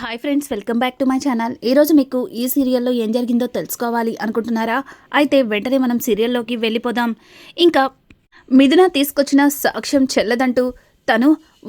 Hi friends welcome back to my channel ఈరోజు మీకు ఈ సీరియల్లో ఏం జరిగిందో తెలుసుకోవాలి అనుకుంటున్నారా? అయితే వెంటనే మనం సీరియల్లోకి వెళ్ళిపోదాం. ఇంకా మిథున తీసుకొచ్చిన సాక్ష్యం చెల్లదంటూ తను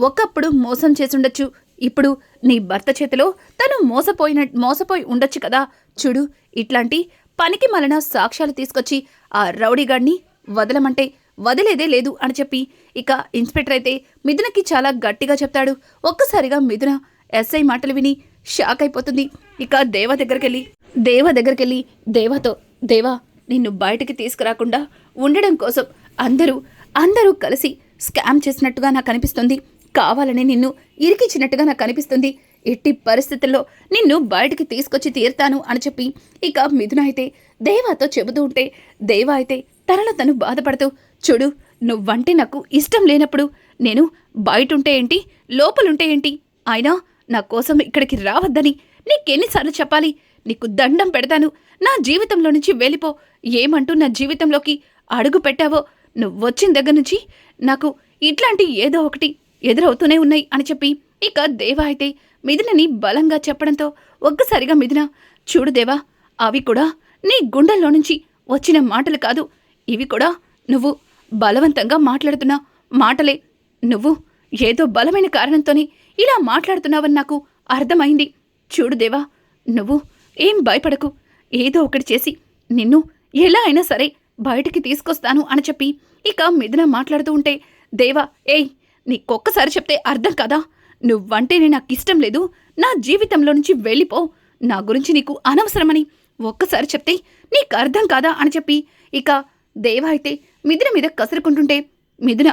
ఒకప్పుడు మోసం చేసుండొచ్చు ఇప్పుడు నీ భర్త చేతిలో తను మోసపోయిన మోసపోయి ఉండొచ్చు కదా. చూడు ఇట్లాంటి పనికి మలన సాక్ష్యాలు తీసుకొచ్చి ఆ రౌడీగాడిని వదలమంటే వదిలేదే లేదు అని చెప్పి ఇక ఇన్స్పెక్టర్ అయితే మిథునకి చాలా గట్టిగా చెప్తాడు. ఒక్కసారిగా మిథున ఎస్ఐ మాటలు విని షాక్ అయిపోతుంది. ఇక దేవ దగ్గరికెళ్ళి దేవ దగ్గరికెళ్ళి దేవతో దేవా నిన్ను బయటికి తీసుకురాకుండా ఉండడం కోసం అందరూ అందరూ కలిసి స్కామ్ చేసినట్టుగా నాకు అనిపిస్తుంది. కావాలని నిన్ను ఇరికించినట్టుగా నాకు అనిపిస్తుంది. ఎట్టి పరిస్థితుల్లో నిన్ను బయటికి తీసుకొచ్చి తీరుతాను అని చెప్పి ఇక మిథున అయితే దేవాతో చెబుతూ ఉంటే దేవా అయితే తనలో తను బాధపడుతూ చూడు నువ్వంటే నాకు ఇష్టం లేనప్పుడు నేను బయటుంటే ఏంటి లోపలుంటే ఏంటి అయినా నా కోసం ఇక్కడికి రావద్దని నీకెన్నిసార్లు చెప్పాలి? నీకు దండం పెడతాను. నా జీవితంలో నుంచి వెళ్ళిపో. ఏమంటూ నా జీవితంలోకి అడుగు పెట్టావో? నువ్వు వచ్చిన దగ్గర నుంచి నాకు ఇట్లాంటి ఏదో ఒకటి ఎదురవుతూనే ఉన్నాయి అని చెప్పి ఇక దేవా అయితే మిథునని బలంగా చెప్పడంతో ఒక్కసారిగా మిథున చూడు దేవా అవి కూడా నీ గుండెల్లో నుంచి వచ్చిన మాటలు కాదు. ఇవి కూడా నువ్వు బలవంతంగా మాట్లాడుతున్న మాటలే. నువ్వు ఏదో బలమైన కారణంతోనే ఇలా మాట్లాడుతున్నావని నాకు అర్థమైంది. చూడు దేవా నువ్వు ఏం భయపడకు. ఏదో ఒకటి చేసి నిన్ను ఎలా అయినా సరే బయటికి తీసుకొస్తాను అని చెప్పి ఇక మిథున మాట్లాడుతూ ఉంటే దేవా ఏయ్ నీకొక్కసారి చెప్తే అర్థం కదా? నువ్వంటేనే నాకు ఇష్టం లేదు. నా జీవితంలో నుంచి వెళ్ళిపో. నా గురించి నీకు అనవసరమని ఒక్కసారి చెప్తే నీకు అర్థం కాదా అని చెప్పి ఇక దేవా అయితే మిథున మీద కసురుకుంటుంటే మిథున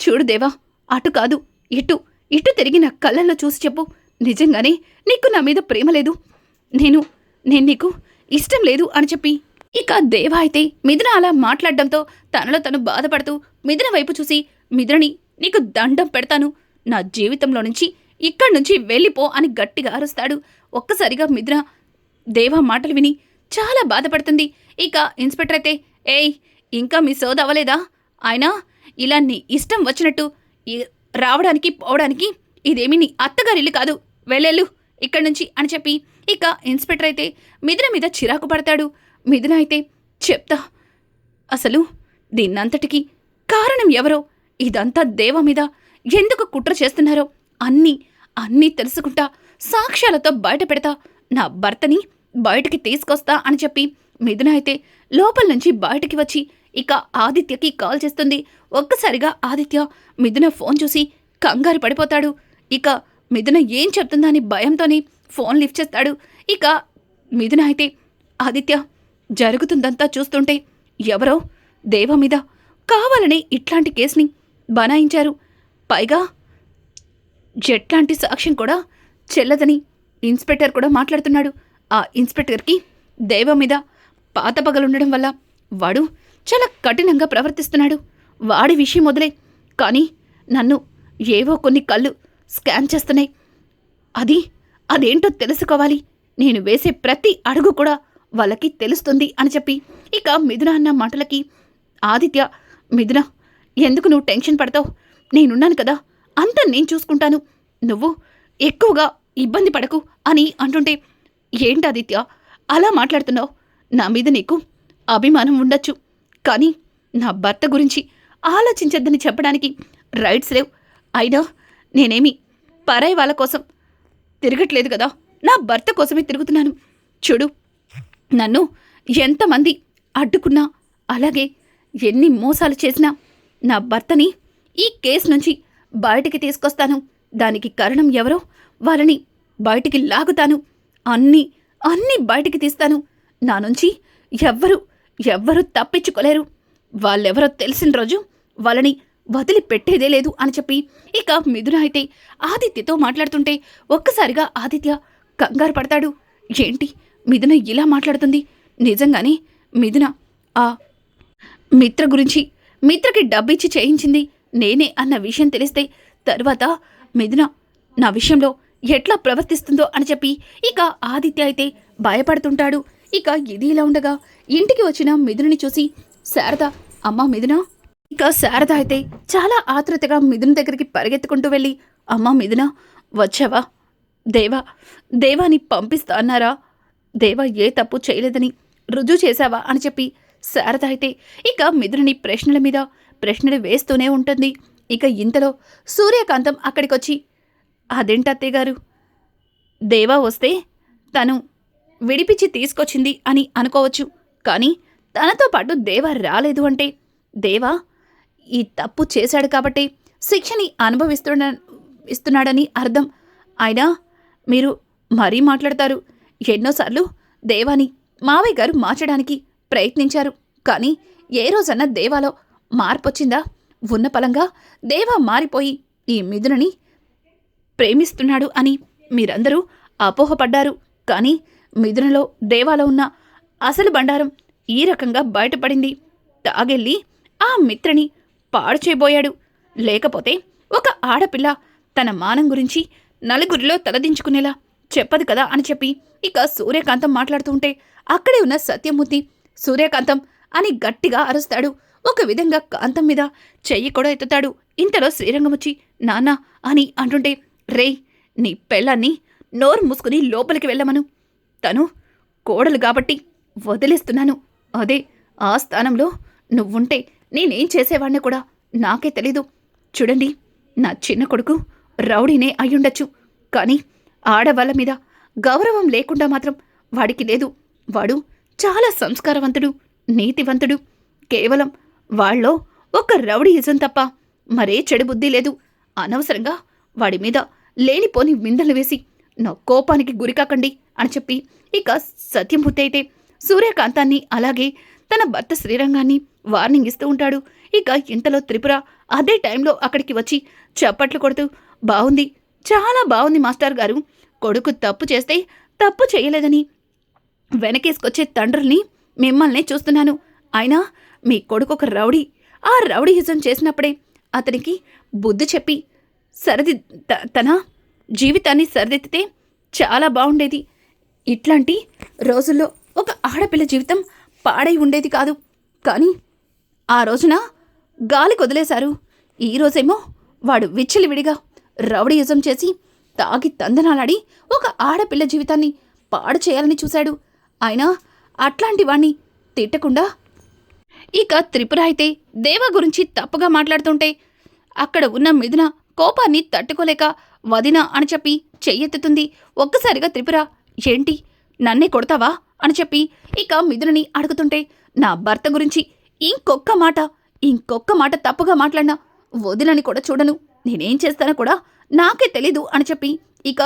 చూడు దేవా అటు కాదు ఇటు ఇటు తిరిగి నా కళ్ళల్లో చూసి చెప్పు. నిజంగానే నీకు నా మీద ప్రేమ లేదు. నేను నేను నీకు ఇష్టం లేదు అని చెప్పి. ఇక దేవా అయితే మిథున అలా మాట్లాడడంతో తనలో తను బాధపడుతూ మిథున వైపు చూసి మిథునని నీకు దండం పెడతాను. నా జీవితంలో నుంచి ఇక్కడి నుంచి వెళ్ళిపో అని గట్టిగా అరుస్తాడు. ఒక్కసారిగా మిథున దేవా మాటలు విని చాలా బాధపడుతుంది. ఇక ఇన్స్పెక్టర్ అయితే ఏయ్ ఇంకా మీ సోద అవ్వలేదా ఆయన ఇలా నీ ఇష్టం వచ్చినట్టు రావడానికి పోవడానికి ఇదేమి నీ అత్తగారిల్లు కాదు. వెళ్ళెళ్ళు ఇక్కడి నుంచి అని చెప్పి ఇక ఇన్స్పెక్టర్ అయితే మిథున మీద చిరాకు పడతాడు. మిథున అయితే చెప్తా అసలు దీన్నంతటికి కారణం ఎవరో? ఇదంతా దేవ మీద ఎందుకు కుట్ర చేస్తున్నారో? అన్నీ అన్నీ తెలుసుకుంటా సాక్ష్యాలతో బయట పెడతా. నా భర్తని బయటికి తీసుకొస్తా అని చెప్పి మిథున అయితే లోపల నుంచి బయటికి వచ్చి ఇక ఆదిత్యకి కాల్ చేస్తుంది. ఒక్కసారిగా ఆదిత్య మిథున ఫోన్ చూసి కంగారు పడిపోతాడు. ఇక మిథున ఏం చెప్తుందా అని భయంతోని ఫోన్ లిఫ్ట్ చేస్తాడు. ఇక మిథున అయితే ఆదిత్య జరుగుతుందంతా చూస్తుంటే ఎవరో దేవ మీద కావాలని ఇట్లాంటి కేసుని బనాయించారు. పైగా జెట్లాంటి సాక్ష్యం కూడా చెల్లదని ఇన్స్పెక్టర్ కూడా మాట్లాడుతున్నాడు. ఆ ఇన్స్పెక్టర్కి దేవ మీద పాత పగలుండడం వల్ల వాడు చాలా కఠినంగా ప్రవర్తిస్తున్నాడు. వాడి విషయం మొదలే కానీ నన్ను ఏవో కొన్ని కళ్ళు స్కాన్ చేస్తున్నాయి. అది అదేంటో తెలుసుకోవాలి. నేను వేసే ప్రతి అడుగు కూడా వాళ్ళకి తెలుస్తుంది అని చెప్పి. ఇక మిథున అన్న మాటలకి ఆదిత్య మిథున ఎందుకు నువ్వు టెన్షన్ పడతావు? నేనున్నాను కదా. అంతా నేను చూసుకుంటాను. నువ్వు ఎక్కువగా ఇబ్బంది పడకు అని అంటుంటే ఏంటి ఆదిత్య అలా మాట్లాడుతున్నావు? నా మీద నీకు అభిమానం ఉండొచ్చు. కానీ నా భర్త గురించి ఆలోచించద్దని చెప్పడానికి రైట్స్ లేవు. అయినా నేనేమి పరాయి వాళ్ళ కోసం తిరగట్లేదు కదా. నా భర్త కోసమే తిరుగుతున్నాను. చూడు నన్ను ఎంతమంది అడ్డుకున్నా అలాగే ఎన్ని మోసాలు చేసినా నా భర్తని ఈ కేసు నుంచి బయటికి తీసుకొస్తాను. దానికి కారణం ఎవరో వాళ్ళని బయటికి లాగుతాను. అన్నీ అన్నీ బయటికి తీస్తాను. నా నుంచి ఎవ్వరూ ఎవ్వరూ తప్పించుకోలేరు. వాళ్ళెవరో తెలిసిన రోజు వాళ్ళని వదిలిపెట్టేదే లేదు అని చెప్పి ఇక మిథున అయితే ఆదిత్యతో మాట్లాడుతుంటే ఒక్కసారిగా ఆదిత్య కంగారు పడతాడు. ఏంటి మిథున ఇలా మాట్లాడుతుంది? నిజంగానే మిథున ఆ మిత్ర గురించి మిత్రకి డబ్బిచ్చి చేయించింది నేనే అన్న విషయం తెలిస్తే తర్వాత మిథున నా విషయంలో ఎట్లా ప్రవర్తిస్తుందో అని చెప్పి ఇక ఆదిత్య అయితే భయపడుతుంటాడు. ఇక ఇది ఇలా ఉండగా ఇంటికి వచ్చిన మిథునుని చూసి శారద అమ్మా మిథున? ఇక శారద అయితే చాలా ఆతృతగా మిథున దగ్గరికి పరిగెత్తుకుంటూ వెళ్ళి అమ్మా మిథున వచ్చావా? దేవా దేవాని పంపిస్తా అన్నారా? దేవా ఏ తప్పు చేయలేదని రుజువు చేశావా? అని చెప్పి శారద అయితే ఇక మిథునుని ప్రశ్నల మీద ప్రశ్నలు వేస్తూనే ఉంటుంది. ఇక ఇంతలో సూర్యకాంతం అక్కడికొచ్చి అదేంటత్తయ్య గారు? దేవా వస్తే తను విడిపించి తీసుకొచ్చింది అని అనుకోవచ్చు. కానీ తనతో పాటు దేవా రాలేదు అంటే దేవా ఈ తప్పు చేశాడు కాబట్టి శిక్షని అనుభవిస్తున్న ఇస్తున్నాడని అర్థం. అయినా మీరు మరీ మాట్లాడతారు. ఎన్నోసార్లు దేవాని మావయ్య గారు మార్చడానికి ప్రయత్నించారు. కానీ ఏ రోజన్నా దేవాలో మార్పొచ్చిందా? ఉన్న పలంగా దేవా మారిపోయి ఈ మిథునని ప్రేమిస్తున్నాడు అని మీరందరూ అపోహపడ్డారు. కానీ మిథునలో దేవాలో ఉన్న అసలు బండారం ఈ రకంగా బయటపడింది. తాగెళ్ళి ఆ మిత్రని పాడు చేయబోయాడు. లేకపోతే ఒక ఆడపిల్ల తన మానం గురించి నలుగురిలో తలదించుకునేలా చెప్పదు కదా అని చెప్పి ఇక సూర్యకాంతం మాట్లాడుతూ ఉంటే అక్కడే ఉన్న సత్యమూర్తి సూర్యకాంతం అని గట్టిగా అరుస్తాడు. ఒక విధంగా కాంతం మీద చెయ్యి కూడా ఎత్తుతాడు. ఇంతలో శ్రీరంగం వచ్చి నాన్న అని అంటుంటే రేయ్ నీ పెళ్ళాన్ని నోరు మూసుకుని లోపలికి వెళ్ళమను. తను కోడలు కాబట్టి వదిలేస్తున్నాను. అదే ఆ స్థానంలో నువ్వుంటే నేనేం చేసేవాడిని కూడా నాకే తెలీదు. చూడండి నా చిన్న కొడుకు రౌడీనే అయ్యుండొచ్చు. కానీ ఆడవాళ్ళ మీద గౌరవం లేకుండా మాత్రం వాడికి లేదు. వాడు చాలా సంస్కారవంతుడు నీతివంతుడు. కేవలం వాళ్ళలో ఒక రౌడీయిజం తప్ప మరే చెడు బుద్ధి లేదు. అనవసరంగా వాడి మీద లేనిపోని విందలు వేసి నా కోపానికి గురికాకండి. అని చెప్పి ఇక సత్యమూర్తి అయితే సూర్యకాంతాన్ని అలాగే తన భర్త శ్రీరంగాన్ని వార్నింగ్ ఇస్తూ ఉంటాడు. ఇక ఇంతలో త్రిపుర అదే టైంలో అక్కడికి వచ్చి చప్పట్లు కొడుతూ బాగుంది చాలా బాగుంది మాస్టర్ గారు. కొడుకు తప్పు చేస్తే తప్పు చేయలేదని వెనకేసుకొచ్చే తండ్రుల్ని మిమ్మల్నే చూస్తున్నాను. అయినా మీ కొడుకు ఒక రౌడీ. ఆ రౌడీయిజం చేసినప్పుడే అతనికి బుద్ధి చెప్పి సరిది త- తన జీవితాన్ని సరిదిద్దితే చాలా బాగుండేది ఇట్లాంటి రోజుల్లో ఒక ఆడపిల్ల జీవితం పాడై ఉండేది కాదు. కానీ ఆ రోజున గాలి కొదిలేశారు. ఈ రోజేమో వాడు విచ్చలివిడిగా రౌడీయుజం చేసి తాగి తందనాలాడి ఒక ఆడపిల్ల జీవితాన్ని పాడు చేయాలని చూశాడు. అయినా అట్లాంటి వాణ్ణి తిట్టకుండా ఇక త్రిపుర అయితే దేవ గురించి తప్పుగా మాట్లాడుతుంటే అక్కడ ఉన్న మిథున కోపాన్ని తట్టుకోలేక వదిన అని చెప్పి చెయ్యెత్తుతుంది. ఒక్కసారిగా త్రిపుర ఏంటి? నన్నే కొడతావా? అని చెప్పి ఇక మిథునని అడుగుతుంటే నా భర్త గురించి ఇంకొక్క మాట ఇంకొక్క మాట తప్పుగా మాట్లాడినా వదినని కూడా చూడను. నేనేం చేస్తానో కూడా నాకే తెలీదు అని చెప్పి ఇక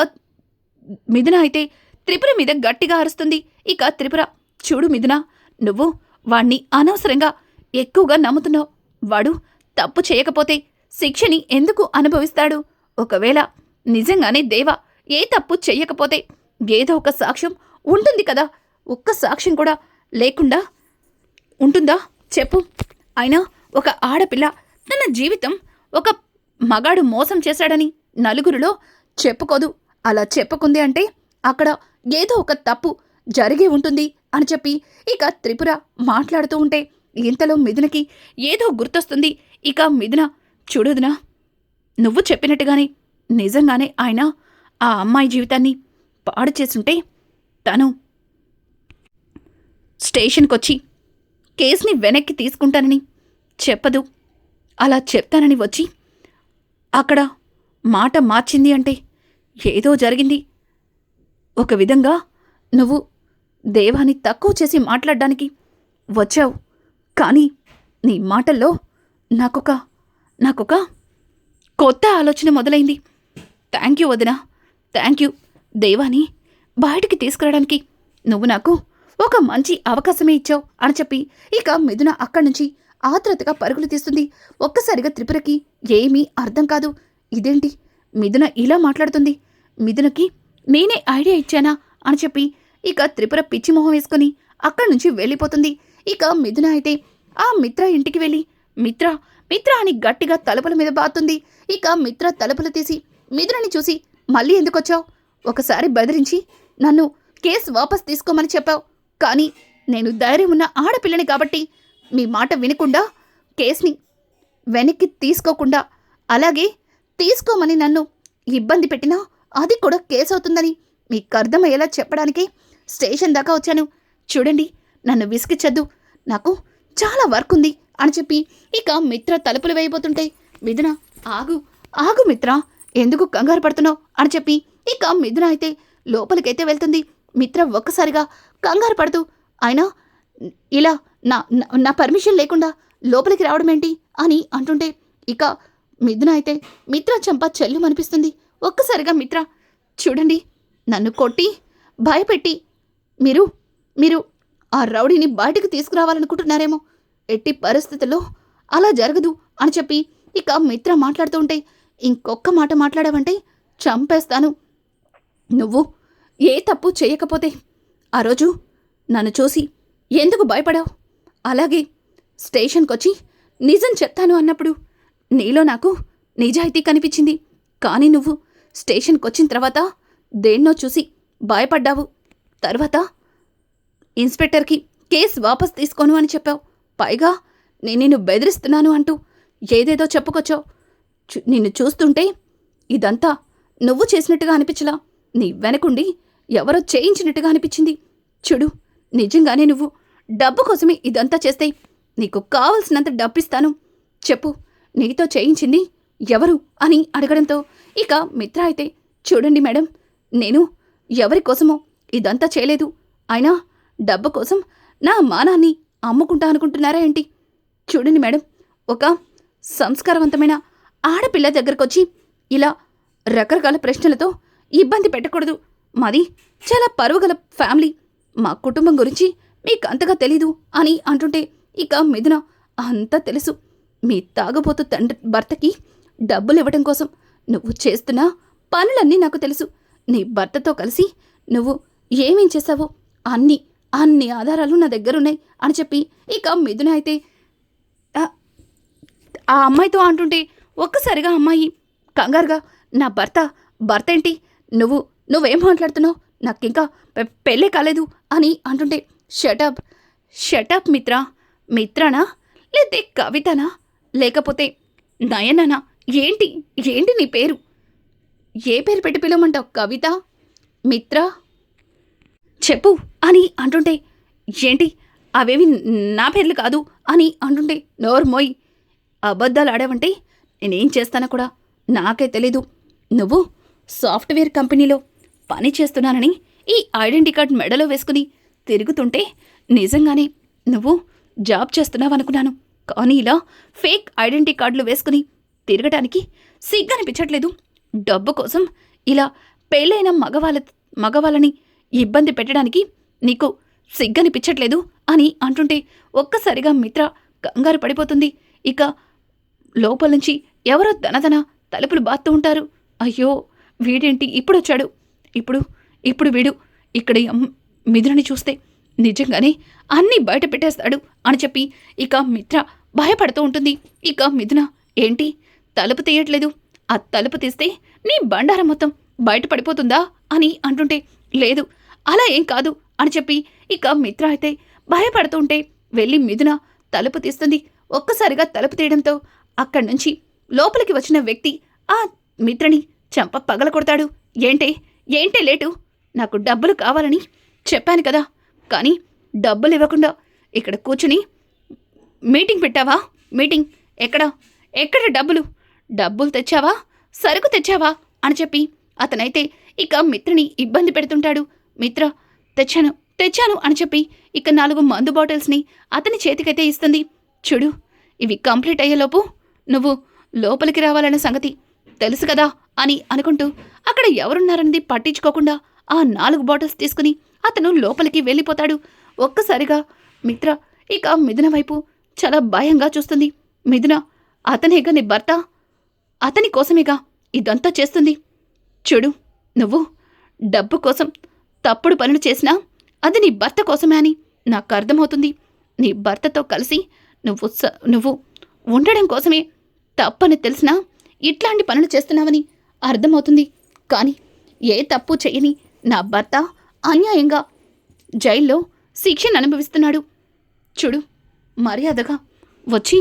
మిథున అయితే త్రిపుర మీద గట్టిగా అరుస్తుంది. ఇక త్రిపుర చూడు మిథున నువ్వు వాణ్ణి అనవసరంగా ఎక్కువగా నమ్ముతున్నావు. వాడు తప్పు చేయకపోతే శిక్షని ఎందుకు అనుభవిస్తాడు? ఒకవేళ నిజంగానే దేవ ఏ తప్పు చెయ్యకపోతే ఏదో ఒక సాక్ష్యం ఉంటుంది కదా. ఒక్క సాక్ష్యం కూడా లేకుండా ఉంటుందా? చెప్పు. అయినా ఒక ఆడపిల్ల తన జీవితం ఒక మగాడు మోసం చేశాడని నలుగురిలో చెప్పుకోదు. అలా చెప్పుకుంది అంటే అక్కడ ఏదో ఒక తప్పు జరిగి ఉంటుంది అని చెప్పి ఇక త్రిపుర మాట్లాడుతూ ఉంటే ఇంతలో మిథునకి ఏదో గుర్తొస్తుంది. ఇక మిథున చూడదునా నువ్వు చెప్పినట్టుగానే నిజంగానే ఆయన ఆ అమ్మాయి జీవితాన్ని పాడు చేసుంటే తను స్టేషన్కొచ్చి కేసుని వెనక్కి తీసుకుంటానని చెప్పదు. అలా చెప్తానని వచ్చి అక్కడ మాట మార్చింది అంటే ఏదో జరిగింది. ఒక విధంగా నువ్వు దేవాన్ని తక్కువ చేసి మాట్లాడడానికి వచ్చావు. కానీ నీ మాటల్లో నాకొక నాకొక కొత్త ఆలోచన మొదలైంది. థ్యాంక్ యూ వదినా థ్యాంక్ యూ దేవాని బయటికి తీసుకురావడానికి నువ్వు నాకు ఒక మంచి అవకాశమే ఇచ్చావు అని చెప్పి ఇక మిథున అక్కడి నుంచి ఆత్రతగా పరుగులు తీస్తుంది. ఒక్కసారిగా త్రిపురకి ఏమీ అర్థం కాదు. ఇదేంటి? మిథున ఇలా మాట్లాడుతుంది. మిథునకి నేనే ఐడియా ఇచ్చానా అని చెప్పి ఇక త్రిపుర పిచ్చి మొహం వేసుకుని అక్కడి నుంచి వెళ్ళిపోతుంది. ఇక మిథున అయితే ఆ మిత్ర ఇంటికి వెళ్ళి మిత్ర మిత్ర అని గట్టిగా తలుపుల మీద బాతుంది ఇక మిత్ర తలుపులు తీసి మిథునని చూసి మళ్ళీ ఎందుకొచ్చావు? ఒకసారి బెదిరించి నన్ను కేసు వాపస్ తీసుకోమని చెప్పావు. కానీ నేను ధైర్యం ఉన్న ఆడపిల్లని కాబట్టి మీ మాట వినకుండా కేసుని వెనక్కి తీసుకోకుండా అలాగే తీసుకోమని నన్ను ఇబ్బంది పెట్టినా అది కూడా కేసు అవుతుందని మీకు అర్థమయ్యేలా చెప్పడానికి స్టేషన్ దాకా వచ్చాను. చూడండి నన్ను విసిగిచ్చద్దు నాకు చాలా వర్క్ ఉంది అని చెప్పి ఇక మిత్ర తలుపులు వేయబోతుంటే మిథున ఆగు ఆగు మిత్ర ఎందుకు కంగారు పడుతున్నావు అని చెప్పి ఇక మిథున అయితే లోపలికైతే వెళ్తుంది. మిత్ర ఒక్కసారిగా కంగారు పడుతూ అయినా ఇలా నా నా- పర్మిషన్ లేకుండా లోపలికి రావడం ఏంటి అని అంటుంటే ఇక మిథున అయితే మిత్ర చంప చెల్లు అనిపిస్తుంది ఒక్కసారిగా మిత్ర చూడండి నన్ను కొట్టి భయపెట్టి మీరు మీరు ఆ రౌడీని బయటకు తీసుకురావాలనుకుంటున్నారేమో. ఎట్టి పరిస్థితుల్లో అలా జరగదు అని చెప్పి ఇక మిత్ర మాట్లాడుతూ ఉంటే ఇంకొక్క మాట మాట్లాడావంటే చంపేస్తాను. నువ్వు ఏ తప్పు చేయకపోతే ఆ రోజు నన్ను చూసి ఎందుకు భయపడావు? అలాగే స్టేషన్కొచ్చి నిజం చెప్తాను అన్నప్పుడు నీలో నాకు నిజాయితీ కనిపించింది. కానీ నువ్వు స్టేషన్కొచ్చిన తర్వాత దేన్నో చూసి భయపడ్డావు. తర్వాత ఇన్స్పెక్టర్కి కేసు వాపస్ తీసుకోను అని చెప్పావు. పైగా నేను నిన్ను బెదిరిస్తున్నాను అంటూ ఏదేదో చెప్పుకొచ్చావు. నిన్ను చూస్తుంటే ఇదంతా నువ్వు చేసినట్టుగా అనిపించలా? నీ వెనకుండి ఎవరో చేయించినట్టుగా అనిపించింది. చూడు నిజంగానే నువ్వు డబ్బు కోసమే ఇదంతా చేస్తే నీకు కావలసినంత డబ్బిస్తాను. చెప్పు నీతో చేయించింది ఎవరు అని అడగడంతో ఇక మిత్ర అయితే చూడండి మేడం నేను ఎవరి కోసమో ఇదంతా చేయలేదు. అయినా డబ్బు కోసం నా మానాన్ని అమ్ముకుంటా అనుకుంటున్నారా ఏంటి? చూడండి మేడం ఒక సంస్కారవంతమైన ఆడపిల్ల దగ్గరకొచ్చి ఇలా రకరకాల ప్రశ్నలతో ఇబ్బంది పెట్టకూడదు. మాది చాలా పరువుగల ఫ్యామిలీ మా కుటుంబం గురించి మీకు అంతగా తెలీదు అని అంటుంటే ఇక మిథున అంతా తెలుసు. మీ తాగబోతు తండ్రి భర్తకి డబ్బులు ఇవ్వడం కోసం నువ్వు చేస్తున్న పనులన్నీ నాకు తెలుసు. నీ భర్తతో కలిసి నువ్వు ఏమేం చేశావో అన్ని అన్ని ఆధారాలు నా దగ్గరున్నాయి అని చెప్పి ఇక మిథున అయితే "ఆ, ఆ అమ్మాయితో అంటుంటే ఒక్కసారిగా అమ్మాయి కంగారుగా నా భర్త భర్త ఏంటి? నువ్వు నువ్వేం మాట్లాడుతున్నావు? నాకింకా పె- పెళ్ళే కాలేదు అని అంటుంటే షటప్ షటప్ మిత్ర. మిత్రనా? లేతే కవితనా? లేకపోతే నయననా? ఏంటి ఏంటి నీ పేరు? ఏ పేరు పెట్టి పిలవమంటావు కవిత? మిత్ర? చెప్పు అని అంటుంటే ఏంటి అవేవి నా పేర్లు కాదు అని అంటుంటే నోర్మోయ్ అబద్ధాలు ఆడావంటే నేనేం చేస్తానో కూడా నాకే తెలీదు. నువ్వు సాఫ్ట్వేర్ కంపెనీలో పని చేస్తున్నానని ఈ ఐడెంటిటీ కార్డ్ మెడలో వేసుకుని తిరుగుతుంటే నిజంగానే నువ్వు జాబ్ చేస్తున్నావనుకున్నాను. కానీ ఇలా ఫేక్ ఐడెంటిటీ కార్డులు వేసుకుని తిరగటానికి సిగ్గనిపించట్లేదు డబ్బు కోసం ఇలా పెళ్ళైన మగవాళ్ళ మగవాళ్ళని ఇబ్బంది పెట్టడానికి నీకు సిగ్గనిపించట్లేదు అని అంటుంటే ఒక్కసారిగా మిత్ర కంగారు పడిపోతుంది. ఇక లోపల నుంచి ఎవరో దనదన తలుపులు బాత్తూ ఉంటారు. అయ్యో! వీడేంటి? ఇప్పుడు వచ్చాడు. ఇప్పుడు ఇప్పుడు వీడు ఇక్కడ మిథునని చూస్తే నిజంగానే అన్నీ బయట పెట్టేస్తాడు అని చెప్పి ఇక మిత్ర భయపడుతూ ఉంటుంది. ఇక మిథున ఏంటి? తలుపు తీయట్లేదు. ఆ తలుపు తీస్తే నీ బండారం మొత్తం బయట పడిపోతుందా? అని అంటుంటే లేదు అలా ఏం కాదు అని చెప్పి ఇక మిత్ర అయితే భయపడుతూ ఉంటే వెళ్ళి మిథున తలుపు తీస్తుంది. ఒక్కసారిగా తలుపు తీయడంతో అక్కడి నుంచి లోపలికి వచ్చిన వ్యక్తి ఆ మిత్రని చంప పగల కొడతాడు ఏంటే? ఏంటే లేటు? నాకు డబ్బులు కావాలని చెప్పాను కదా. కానీ డబ్బులు ఇవ్వకుండా ఇక్కడ కూర్చుని మీటింగ్ పెట్టావా? మీటింగ్ ఎక్కడ? ఎక్కడ డబ్బులు? డబ్బులు తెచ్చావా? సరుకు తెచ్చావా? అని చెప్పి అతనైతే ఇక మిత్రని ఇబ్బంది పెడుతుంటాడు. మిత్ర తెచ్చాను తెచ్చాను అని చెప్పి ఇక నాలుగు మందు బాటిల్స్ని అతని చేతికైతే ఇస్తుంది. చూడు ఇవి కంప్లీట్ అయ్యేలోపు నువ్వు లోపలికి రావాలన్న సంగతి తెలుసు కదా అని అనుకుంటూ అక్కడ ఎవరున్నారన్నది పట్టించుకోకుండా ఆ నాలుగు బాటిల్స్ తీసుకుని అతను లోపలికి వెళ్ళిపోతాడు. ఒక్కసారిగా మిత్ర ఇక మిథున వైపు చాలా భయంగా చూస్తుంది. మిథున అతనేగా నీ భర్త? అతని కోసమేగా ఇదంతా చేస్తుంది? చూడు నువ్వు డబ్బు కోసం తప్పుడు పనులు చేసినా అది నీ భర్త కోసమే అని నాకు అర్థమవుతుంది. నీ భర్తతో కలిసి నువ్వు స- నువ్వు ఉండడం కోసమే తప్పని తెలిసినా ఇట్లాంటి పనులు చేస్తున్నావని అర్థమవుతుంది. కానీ ఏ తప్పు చేయని నా భర్త అన్యాయంగా జైల్లో శిక్షను అనుభవిస్తున్నాడు. చూడు మర్యాదగా వచ్చి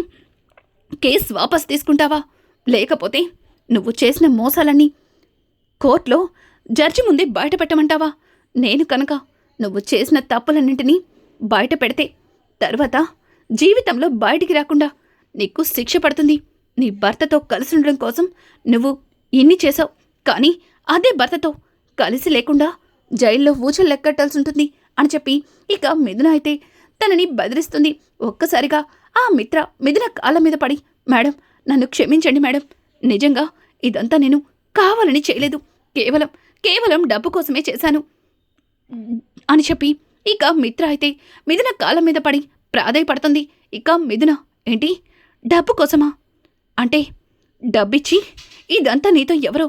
కేసు వాపస్ తీసుకుంటావా? లేకపోతే నువ్వు చేసిన మోసాలన్నీ కోర్టులో జడ్జి ముందే బయట పెట్టమంటావా నేను కనుక నువ్వు చేసిన తప్పులన్నింటినీ బయట పెడితే తర్వాత జీవితంలో బయటికి రాకుండా నీకు శిక్ష పడుతుంది. నీ భర్తతో కలిసి ఉండడం కోసం నువ్వు ఇన్ని చేసావు కానీ అదే భర్తతో కలిసి లేకుండా జైల్లో ఊచలు లెక్కట్టాల్సి ఉంటుంది అని చెప్పి ఇక మిథున అయితే తనని బెదిరిస్తుంది. ఒక్కసారిగా ఆ మిత్ర మిథున కాళ్ళ మీద పడి మేడం నన్ను క్షమించండి మేడం. నిజంగా ఇదంతా నేను కావాలని చేయలేదు. కేవలం కేవలం డబ్బు కోసమే చేశాను. అని చెప్పి ఇక మిత్ర అయితే మిథున కాళ్ళ మీద పడి ప్రాధాయపడుతుంది. ఇక మిథున ఏంటి? డబ్బు కోసమా? అంటే డబ్బిచ్చి ఇదంతా నీతో ఎవరో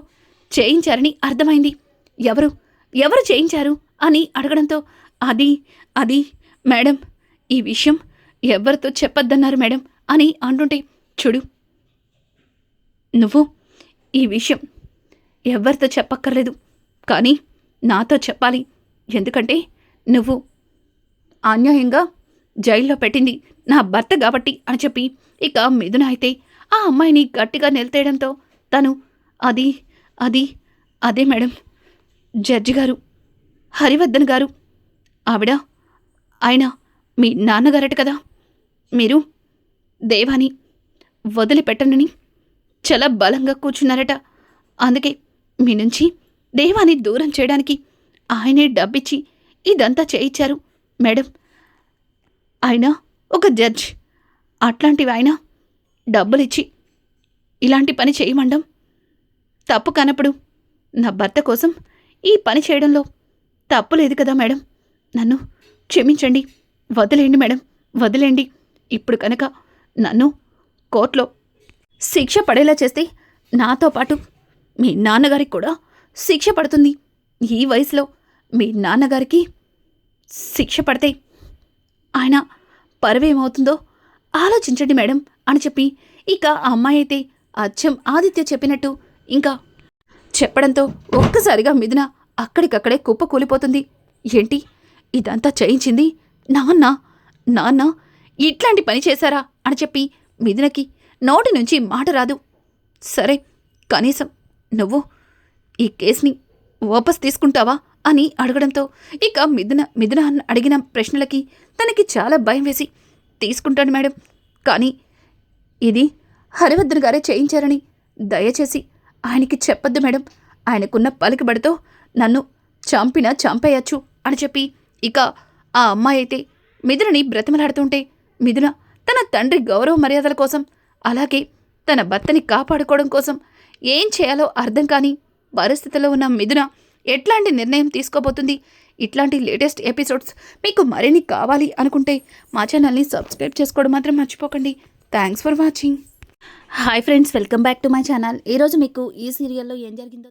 చేయించారని అర్థమైంది. ఎవరు? ఎవరు చేయించారు? అని అడగడంతో అది అది మేడం ఈ విషయం ఎవరితో చెప్పొద్దన్నారు మేడం? అని అంటుంటే చూడు నువ్వు ఈ విషయం ఎవరితో చెప్పక్కర్లేదు కానీ నాతో చెప్పాలి. ఎందుకంటే నువ్వు అన్యాయంగా జైల్లో పెట్టింది నా భర్త కాబట్టి అని చెప్పి ఇక మిథున అయితే ఆ అమ్మాయిని గట్టిగా నిలతేయడంతో తను అది అది అదే మేడం జడ్జి గారు హరివర్ధన్ గారు ఆవిడ ఆయన మీ నాన్నగారట కదా? మీరు దేవాని వదిలిపెట్టనని చాలా బలంగా కూర్చున్నారట. అందుకే మీ నుంచి దేవాన్ని దూరం చేయడానికి ఆయనే డబ్బిచ్చి ఇదంతా చేయించారు మేడం. ఆయన ఒక జడ్జ్. అట్లాంటివి ఆయన డబ్బులిచ్చి ఇలాంటి పని చేయమండం? తప్పు కానప్పుడు నా భర్త కోసం ఈ పని చేయడంలో తప్పు లేదు కదా మేడం. నన్ను క్షమించండి వదిలేండి మేడం వదిలేండి ఇప్పుడు కనుక నన్ను కోర్టులో శిక్ష పడేలా చేస్తే నాతో పాటు మీ నాన్నగారికి కూడా శిక్ష పడుతుంది. ఈ వయసులో మీ నాన్నగారికి శిక్ష పడితే ఆయన పరువేమవుతుందో ఆలోచించండి మేడం. అని చెప్పి ఇక ఆ అమ్మాయి అయితే అచ్చం ఆదిత్య చెప్పినట్టు ఇంకా చెప్పడంతో ఒక్కసారిగా మిథున అక్కడికక్కడే కుప్ప కూలిపోతుంది. ఏంటి? ఇదంతా చేయించింది నాన్న? నాన్న ఇట్లాంటి పని చేశారా? అని చెప్పి మిథునకి నోటి నుంచి మాట రాదు. సరే కనీసం నువ్వు ఈ కేసుని వాపస్ తీసుకుంటావా? అని అడగడంతో ఇక మిథున మిథున అడిగిన ప్రశ్నలకి తనకి చాలా భయం వేసి తీసుకుంటాడు మేడం. కానీ ఇది హరివర్ధన్ గారే చేయించారని దయచేసి ఆయనకి చెప్పొద్దు మేడం. ఆయనకున్న పలికిబడితో నన్ను చంపినా చంపేయచ్చు అని చెప్పి ఇక ఆ అమ్మాయి అయితే మిథునని బ్రతిమలాడుతుంటే మిథున తన తండ్రి గౌరవ మర్యాదల కోసం అలాగే తన భర్తని కాపాడుకోవడం కోసం ఏం చేయాలో అర్థం కాని పరిస్థితిలో ఉన్న మిథున ఎట్లాంటి నిర్ణయం తీసుకోబోతుంది? ఇట్లాంటి లేటెస్ట్ ఎపిసోడ్స్ మీకు మరిన్ని కావాలి అనుకుంటే మా ఛానల్ని సబ్స్క్రైబ్ చేసుకోవడం మాత్రం మర్చిపోకండి. Thanks for watching hi friends welcome back to my channel ఈరోజు మీకు ఈ సీరియల్లో ఏం జరిగిందో